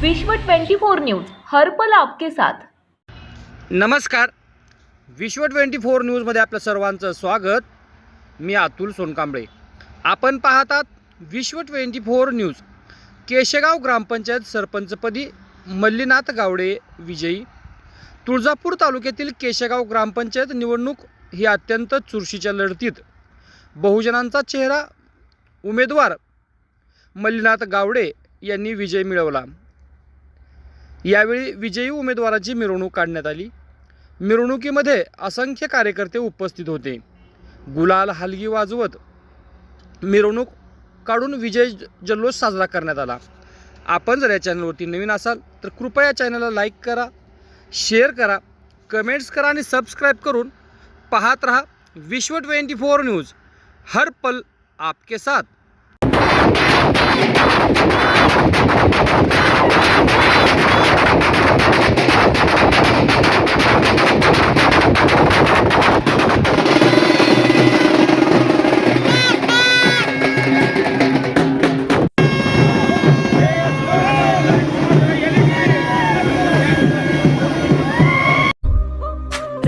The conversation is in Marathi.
विश्व 24 न्यूज हर्पल आपके साथ. नमस्कार. विश्व ट्वेंटी फोर न्यूजमध्ये आपलं सर्वांचं स्वागत. मी अतुल सोनकांबळे. आपण पाहतात Vishwa twenty four news. Keshegaon gram panchayat सरपंचपदी Mallinath Gawade विजयी. तुळजापूर तालुक्यातील केशेगाव ग्रामपंचायत निवडणूक ही अत्यंत चुरशीच्या लढतीत. बहुजनांचा चेहरा उमेदवार मल्लीनाथ गावडे यांनी विजय मिळवला. यावेळी विजयी उमेदवाराची मिरवणूक काढण्यात आली. मिरवणुकीमध्ये असंख्य कार्यकर्ते उपस्थित होते. गुलाल हलगी वाजवत मिरवणूक काढून विजय जल्लोष साजरा करण्यात आला. आपण जर या चॅनलवरती नवीन असाल तर कृपया चॅनलला लाईक करा शेअर करा कमेंट्स करा आणि सबस्क्राईब करून पाहत रहा विश्व ट्वेंटी फोर न्यूज. हर पल आपके साथ.